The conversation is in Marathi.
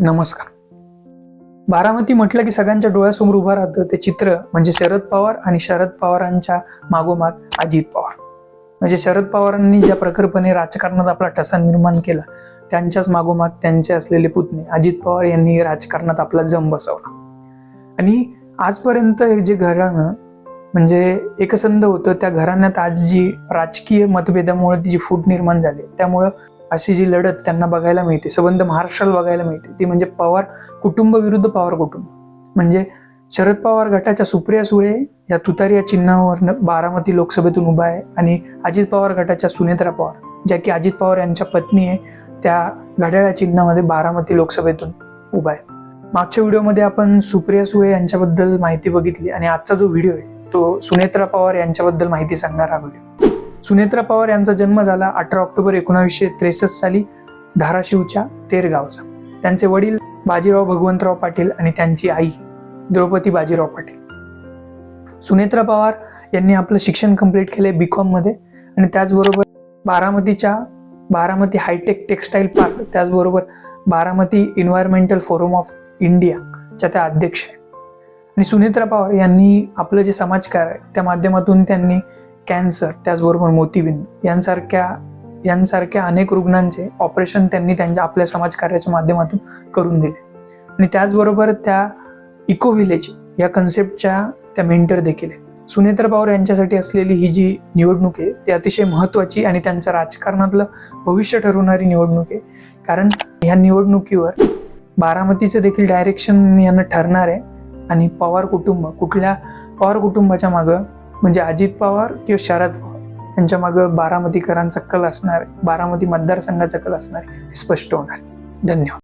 नमस्कार. बारामती म्हटलं की सगळ्यांच्या डोळ्यासमोर उभं राहतं ते चित्र म्हणजे शरद पवार आणि शरद पवारांच्या मागोमाग अजित पवार. म्हणजे शरद पवारांनी ज्या प्रखरपणे राजकारणात आपला ठसा निर्माण केला त्यांच्याच मागोमाग त्यांचे असलेले पुतणे अजित पवार यांनी राजकारणात आपला जम बसवला. आणि आजपर्यंत जे घराणं म्हणजे एकसंध होतं त्या घराण्यात आज जी राजकीय मतभेदामुळे जी फूट निर्माण झाली त्यामुळं अशी जी लढत त्यांना बघायला मिळते सबंध महाराष्ट्राला बघायला मिळते ती म्हणजे पवार कुटुंब विरुद्ध पवार कुटुंब. म्हणजे शरद पवार गटाच्या सुप्रिया सुळे या तुतारी या चिन्हावर बारामती लोकसभेतून उभा आहे आणि अजित पवार गटाच्या सुनेत्रा पवार ज्या की अजित पवार यांच्या पत्नी आहे त्या घड्याळ्या चिन्हामध्ये बारामती लोकसभेतून उभा आहे. मागच्या व्हिडिओमध्ये आपण सुप्रिया सुळे यांच्याबद्दल माहिती बघितली आणि आजचा जो व्हिडिओ आहे तो सुनेत्रा पवार यांच्याबद्दल माहिती सांगणार हा व्हिडिओ सुनेत्रा पवार यांचा जन्म झाला अठरा ऑक्टोबर एकोणावीसशे त्रेसष्ट साली धाराशिवच्या तेर गावचा त्यांचे वडील बाजीराव भगवंतराव पाटील आणि त्यांची आई द्रौपदी बाजीराव पाटील. सुनेत्रा पवार यांनी आपलं शिक्षण कंप्लीट केले बी मध्ये आणि त्याचबरोबर बारामतीच्या बारामती हायटेक टेक्स्टाईल पार्क त्याचबरोबर बारामती इन्व्हायरमेंटल फोरम ऑफ इंडियाच्या त्या अध्यक्ष आहेत. आणि सुनेत्रा पवार यांनी आपलं जे समाजकार्य आहे त्या माध्यमातून त्यांनी कॅन्सर त्याचबरोबर मोतीबिंदू यांसारख्या यांसारख्या अनेक रुग्णांचे ऑपरेशन त्यांनी त्यांच्या आपल्या समाजकार्याच्या माध्यमातून करून दिले. आणि त्याचबरोबर त्या इको व्हिलेज या कन्सेप्टच्या त्या मेंटर देखील आहेत. सुनेत्र पवार यांच्यासाठी असलेली ही जी निवडणूक आहे ती अतिशय महत्त्वाची आणि त्यांचं राजकारणातलं भविष्य ठरवणारी निवडणूक आहे. कारण ह्या निवडणुकीवर बारामतीचं देखील डायरेक्शन यांना ठरणार आहे आणि पवार कुटुंब कुठल्या पवार कुटुंबाच्या मागं म्हणजे अजित पवार किंवा शरद पवार यांच्या मागं बारामतीकरांचा कल असणार बारामती मतदारसंघाचा कल असणार हे स्पष्ट होणार. धन्यवाद.